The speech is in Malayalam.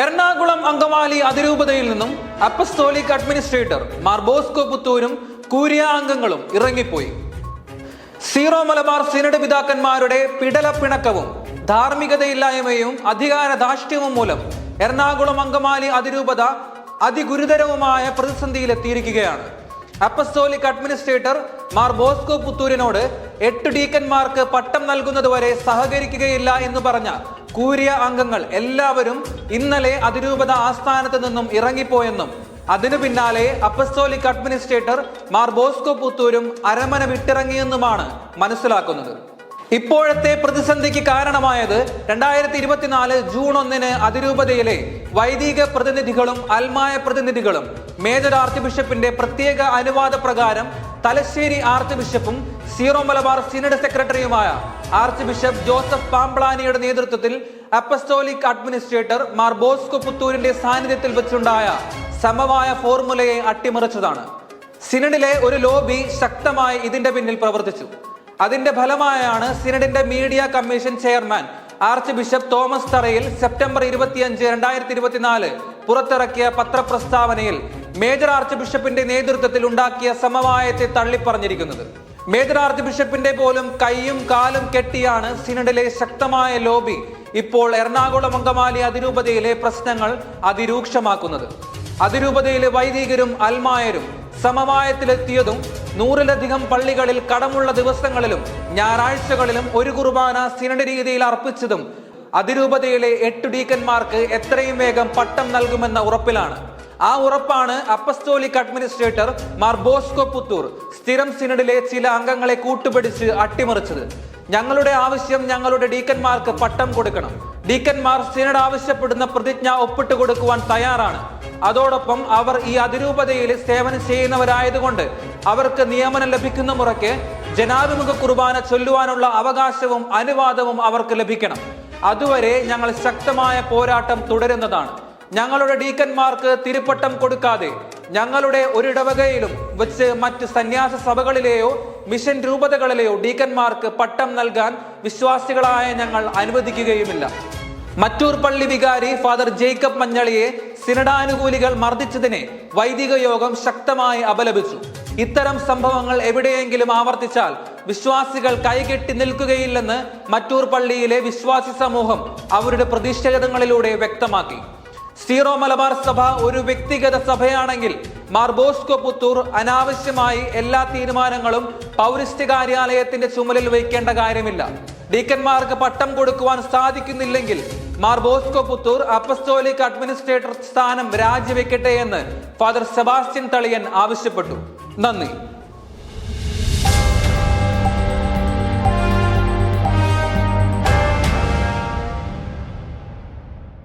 എറണാകുളം അങ്കമാലി അതിരൂപതയിൽ നിന്നും അപ്പസ്തോലിക് അഡ്മിനിസ്ട്രേറ്റർ മാർ ബോസ്കോ പുത്തൂരും കൂരിയ അംഗങ്ങളും ഇറങ്ങിപ്പോയി. സീറോ മലബാർ സിനഡ് പിതാക്കന്മാരുടെ പിടലപ്പിണക്കവും ധാർമ്മികതയില്ലായ്മയും അധികാര ധാഷ്ട്യവും മൂലം എറണാകുളം അങ്കമാലി അതിരൂപത അതിഗുരുതരവുമായ പ്രതിസന്ധിയിലെത്തിയിരിക്കുകയാണ്. അപ്പസ്തോലിക് അഡ്മിനിസ്ട്രേറ്റർ മാർ ബോസ്കോ പുത്തൂരിനോട് എട്ട് ഡീക്കന്മാർക്ക് പട്ടം നൽകുന്നതുവരെ സഹകരിക്കുകയില്ല എന്ന് പറഞ്ഞ കൂരിയ അംഗങ്ങൾ എല്ലാവരും ഇന്നലെ അതിരൂപത ആസ്ഥാനത്ത് നിന്നും ഇറങ്ങിപ്പോയെന്നും അതിനു പിന്നാലെ അപ്പസ്തോലിക് അഡ്മിനിസ്ട്രേറ്റർ മാർ ബോസ്കോ പുത്തൂരും അരമന വിട്ടിറങ്ങിയെന്നുമാണ് മനസ്സിലാക്കുന്നത്. ഇപ്പോഴത്തെ പ്രതിസന്ധിക്ക് കാരണമായത് രണ്ടായിരത്തി ഇരുപത്തിനാല് ജൂൺ ഒന്നിന് അതിരൂപതയിലെ വൈദിക പ്രതിനിധികളും അൽമായ പ്രതിനിധികളും മേജർ ആർച്ച് ബിഷപ്പിന്റെ പ്രത്യേക അനുവാദ പ്രകാരം തലശ്ശേരി ആർച്ച് ബിഷപ്പും സീറോ മലബാർ സിനഡ് സെക്രട്ടറിയുമായ ആർച്ച് ബിഷപ്പ് ജോസഫ് പാംപ്ലാനിയുടെ നേതൃത്വത്തിൽ അപ്പസ്റ്റോലിക് അഡ്മിനിസ്ട്രേറ്റർ മാർ ബോസ്കോ പുത്തൂരിന്റെ സാന്നിധ്യത്തിൽ വെച്ചുണ്ടായ സമവായ ഫോർമുലയെ അട്ടിമറിച്ചതാണ്. സിനഡിലെ ഒരു ലോബി ശക്തമായി ഇതിന്റെ പിന്നിൽ പ്രവർത്തിച്ചു. അതിന്റെ ഫലമായാണ് സിനഡിന്റെ media commission chairman archbishop Thomas Tharayil September ഇരുപത്തിയഞ്ച് രണ്ടായിരത്തി ഇരുപത്തിനാല് പുറത്തിറക്കിയ പത്രപ്രസ്താവനയിൽ മേജർ ആർച്ച് ബിഷപ്പിന്റെ നേതൃത്വത്തിൽ ഉണ്ടാക്കിയ സമവായത്തെ തള്ളിപ്പറഞ്ഞിരിക്കുന്നത്. മേജർ ആർച്ച് ബിഷപ്പിന്റെ പോലും കൈയും കാലും കെട്ടിയാണ് സിനഡിലെ ശക്തമായ ലോബി. ഇപ്പോൾ എറണാകുളം അങ്കമാലി അതിരൂപതയിലെ പ്രശ്നങ്ങൾ അതിരൂക്ഷമാക്കുന്നത്. അതിരൂപതയിലെ വൈദികരും അൽമായരും സമവായത്തിലെത്തിയതും നൂറിലധികം പള്ളികളിൽ കടമുള്ള ദിവസങ്ങളിലും ഞായറാഴ്ചകളിലും ഒരു കുർബാന സിനഡ് രീതിയിൽ അർപ്പിച്ചതും അതിരൂപതയിലെ എട്ട് ഡീക്കന്മാർക്ക് എത്രയും വേഗം പട്ടം നൽകുമെന്ന ഉറപ്പിലാണ്. ആ ഉറപ്പാണ് അപ്പസ്തോലിക് അഡ്മിനിസ്ട്രേറ്റർ മാർ ബോസ്കോ പുത്തൂർ സ്ഥിരം സിനഡിലെ ചില അംഗങ്ങളെ കൂട്ടുപിടിച്ച് അട്ടിമറിച്ചത്. ഞങ്ങളുടെ ആവശ്യം ഞങ്ങളുടെ ഡീക്കന്മാർക്ക് പട്ടം കൊടുക്കണം. ഡീക്കന്മാർ സിനഡ് ആവശ്യപ്പെടുന്ന പ്രതിജ്ഞ ഒപ്പിട്ട് കൊടുക്കുവാൻ തയ്യാറാണ്. അതോടൊപ്പം അവർ ഈ അതിരൂപതയിൽ സേവനം ചെയ്യുന്നവരായതുകൊണ്ട് അവർക്ക് നിയമനം ലഭിക്കുന്ന മുറയ്ക്ക് ജനാഭിമുഖ കുർബാന ചൊല്ലുവാനുള്ള അവകാശവും അനുവാദവും അവർക്ക് ലഭിക്കണം. അതുവരെ ഞങ്ങൾ ശക്തമായ പോരാട്ടം തുടരുന്നതാണ്. ഞങ്ങളുടെ ഡീക്കന്മാർക്ക് തിരുപ്പട്ടം കൊടുക്കാതെ ഞങ്ങളുടെ ഒരിടവകയിലും വെച്ച് മറ്റ് സന്യാസ സഭകളിലെയോ മിഷൻ രൂപതകളിലെയോ ഡീക്കന്മാർക്ക് പട്ടം നൽകാൻ വിശ്വാസികളായ ഞങ്ങൾ അനുവദിക്കുകയുമില്ല. മറ്റൂർ പള്ളി വികാരി ഫാദർ ജേക്കബ് മഞ്ഞളിയെ സിനഡാനുകൂലികൾ മർദ്ദിച്ചതിനെ വൈദിക യോഗം ശക്തമായി അപലപിച്ചു. ഇത്തരം സംഭവങ്ങൾ എവിടെയെങ്കിലും ആവർത്തിച്ചാൽ വിശ്വാസികൾ കൈകെട്ടി നിൽക്കുകയില്ലെന്ന് മറ്റൂർ പള്ളിയിലെ വിശ്വാസി സമൂഹം അവരുടെ പ്രതിഷേധങ്ങളിലൂടെ വ്യക്തമാക്കി. സീറോ മലബാർ സഭ ഒരു വ്യക്തിഗത സഭയാണെങ്കിൽ മാർ ബോസ്കോ പുത്തൂർ അനാവശ്യമായി എല്ലാ തീരുമാനങ്ങളും പൗരസ്ത്യ കാര്യാലയത്തിന്റെ ചുമലിൽ വയ്ക്കേണ്ട കാര്യമില്ല. ഡീക്കന്മാർക്ക് പട്ടം കൊടുക്കുവാൻ സാധിക്കുന്നില്ലെങ്കിൽ മാർ ബോസ്കോ പുത്തൂർ അപ്പസ്തോലിക് അഡ്മിനിസ്ട്രേറ്റർ സ്ഥാനം രാജിവെക്കട്ടെ എന്ന് ഫാദർ സെബാസ്റ്റ്യൻ തളിയൻ ആവശ്യപ്പെട്ടു. നന്ദി.